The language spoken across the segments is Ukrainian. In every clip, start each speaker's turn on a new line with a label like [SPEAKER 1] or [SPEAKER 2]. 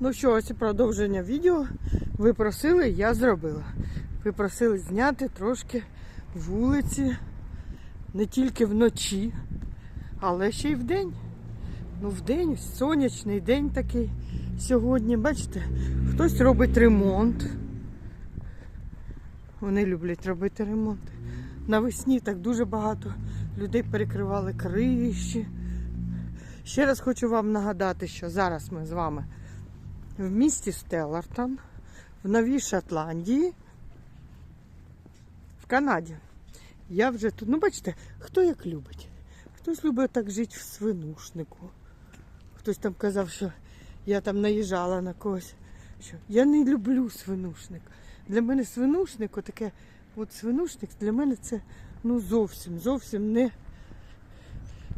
[SPEAKER 1] Ну що, ось і продовження відео. Ви просили, я зробила. Ви просили зняти трошки вулиці не тільки вночі, але ще й вдень. Ну, вдень, сонячний день такий сьогодні. Бачите, хтось робить ремонт. Вони люблять робити ремонт. Навесні так дуже багато людей перекривали криші. Ще раз хочу вам нагадати, що зараз ми з вами в місті Стеллартон, в Новій Шотландії, в Канаді. Я вже тут, ну бачите, хто як любить. Хтось любить так жити в свинушнику. Хтось там казав, що я там наїжджала на когось. Що я не люблю свинушник. Для мене свинушник, отаке, от свинушник для мене це ну зовсім, зовсім не,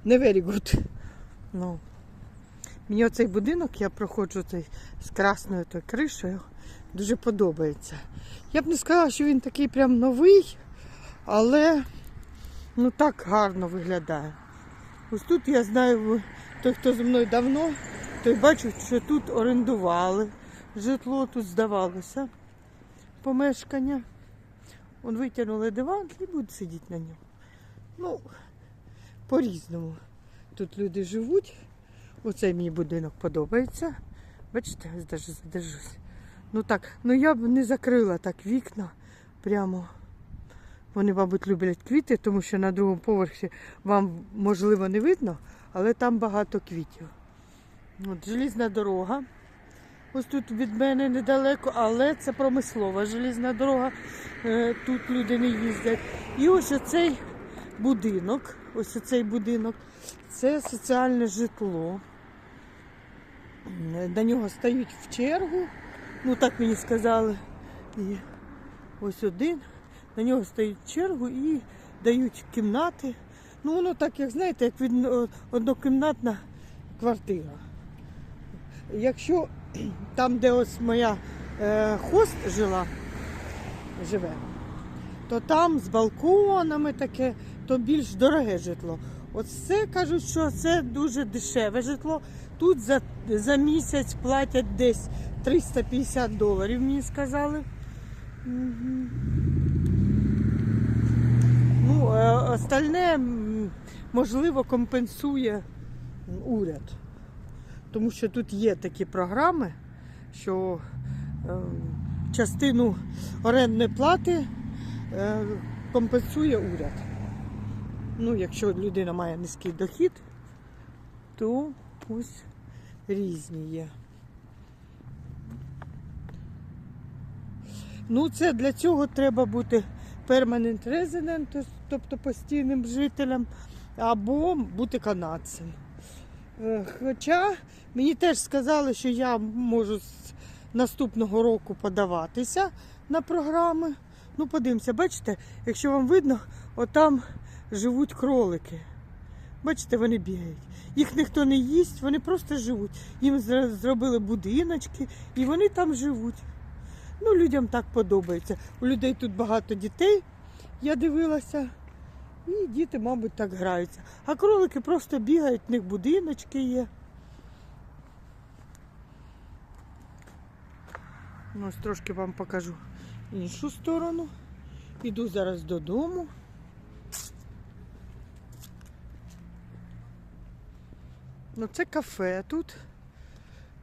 [SPEAKER 1] не very good. Ну, Мені оцей будинок, я проходжу цей з красною той кришею, дуже подобається. Я б не сказала, що він такий прям новий, але ну так гарно виглядає. Ось тут я знаю, той, хто зі мною давно, той бачив, що тут орендували житло, тут здавалося помешкання. Вон витягнули диван і будуть сидіти на ньому. Ну, по-різному. Тут люди живуть. Оцей мені будинок подобається. Бачите, ось даже задержусь. Ну так, ну я б не закрила так вікна прямо. Вони, мабуть, люблять квіти, тому що на другому поверсі вам можливо не видно, але там багато квітів. От желізна дорога. Ось тут від мене недалеко, але це промислова желізна дорога. Е, Тут люди не їздять. І ось оцей будинок, ось оцей будинок, це соціальне житло. До нього стають в чергу, ну так мені сказали. І ось один. На нього стають в чергу і дають кімнати. Ну, воно так, як знаєте, як від однокімнатна квартира. Якщо там, де ось моя е, хост жила, живе, то там з балконами таке, то більш дороге житло. Оце кажуть, що це дуже дешеве житло. Тут за, за місяць платять десь 350 доларів, мені сказали. Мгм. Ну, е, остальне, можливо, компенсує уряд. Тому що тут є такі програми, що е, частину орендної плати е, компенсує уряд. Ну, якщо людина має низький дохід, то ось різні є. Ну, це для цього треба бути permanent resident, тобто постійним жителем, або бути канадцем. Е, Хоча мені теж сказали, що я можу з наступного року подаватися на програми. Ну, подивимося, бачите, якщо вам видно, отам живуть кролики. Бачите, вони бігають. Їх ніхто не їсть, вони просто живуть. Їм зробили будиночки і вони там живуть. Ну, людям так подобається. У людей тут багато дітей, я дивилася. І діти, мабуть, так граються. А кролики просто бігають, в них будиночки є. Ну, Ось трошки вам покажу іншу сторону. Іду зараз додому. Ну, це кафе тут.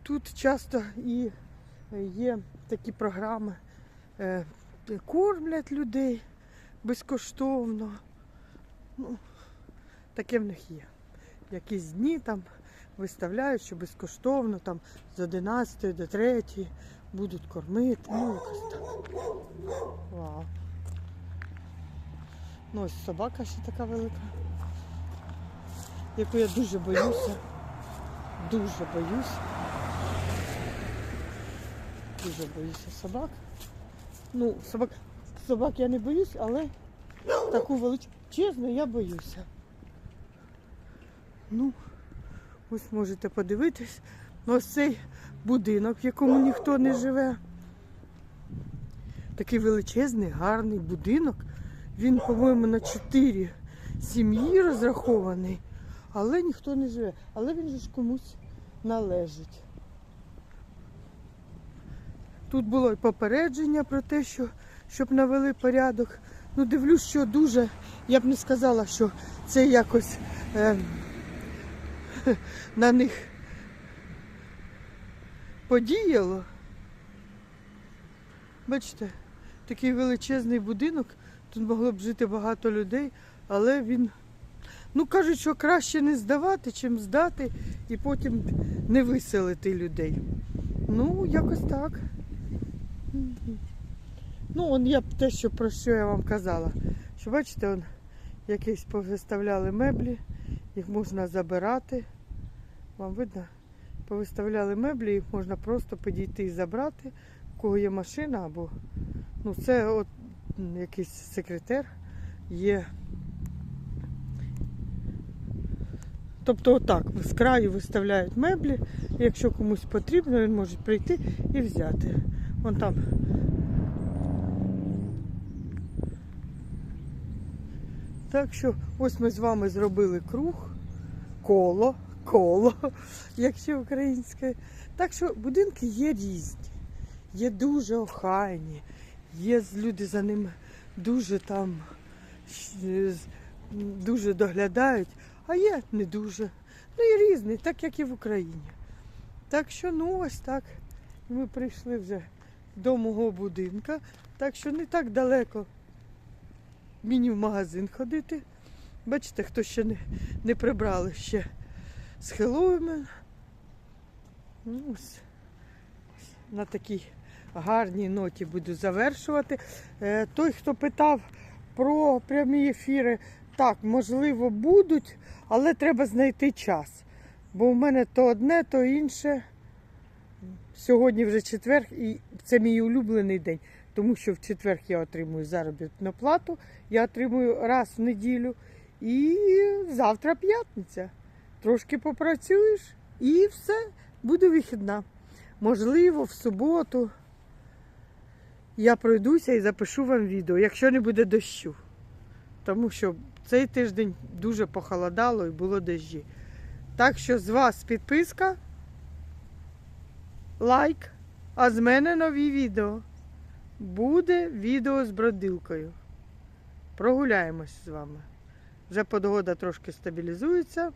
[SPEAKER 1] Тут часто і є такі програми, е, кормлять людей безкоштовно. Ну, таке в них є. Якісь дні там виставляють, що безкоштовно там з 11 до 3 будуть кормити. Ну, якось так. Вау. Ну, ось собака ще така велика, яку я дуже боюся. Дуже боюсь. Дуже боюся собак. Ну, собак, собак я не боюсь, але таку величезну я боюся. Ну, ось можете подивитись. Ось цей будинок, в якому ніхто не живе. Такий величезний, гарний будинок. Він, по-моєму, на чотири сім'ї розрахований, але ніхто не живе. Але він же ж комусь належить. Тут було і попередження про те, що щоб навели порядок. Ну, дивлюсь, що дуже, я б не сказала, що це якось е, на них подіяло. Бачите, такий величезний будинок, тут могло б жити багато людей, але він, ну кажуть, що краще не здавати, чим здати і потім не виселити людей. Ну, якось так. Ну, он я те, що про що я вам казала. Що бачите, он якісь повиставляли меблі, їх можна забирати. Вам видно? Повиставляли меблі, їх можна просто підійти і забрати. У кого є машина або ну це от якийсь секретар є. Тобто отак з краю виставляють меблі. Якщо комусь потрібно, він може прийти і взяти. Вон там. Так що ось ми з вами зробили круг, коло, коло, якщо українське. Так що будинки є різні, є дуже охайні, є люди за ними дуже там дуже доглядають, а є не дуже. Ну і різні, так як і в Україні. Так що ну ось так. Ми прийшли вже до мого будинка, так що не так далеко мені в магазин ходити. Бачите, хто ще не, не прибрали ще з Хеллоуіна. Ну, на такій гарній ноті буду завершувати. Е, той, хто питав про прямі ефіри, так, можливо, будуть, але треба знайти час. Бо в мене то одне, то інше. Сьогодні вже четвер, і це мій улюблений день, тому що в четвер я отримую заробітну плату, я отримую раз в неділю. І завтра п'ятниця. Трошки попрацюєш і все, буду вихідна. Можливо, в суботу я пройдуся і запишу вам відео, якщо не буде дощу. Тому що цей тиждень дуже похолодало і було дощі. Так що з вас підписка, лайк, а з мене нові відео. Буде відео з бродилкою. Прогуляємось з вами. Вже погода трошки стабілізується.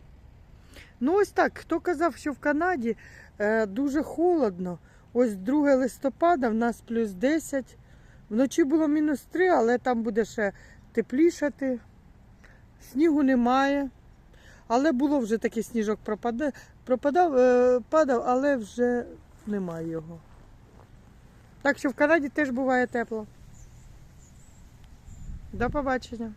[SPEAKER 1] Ну, ось так. Хто казав, що в Канаді е, дуже холодно. Ось 2 листопада в нас плюс 10. Вночі було мінус 3, але там буде ще теплішати. Снігу немає. Але було вже такий сніжок пропадав, е, падав, але вже немає його. Так що в Канаді теж буває тепло. До побачення.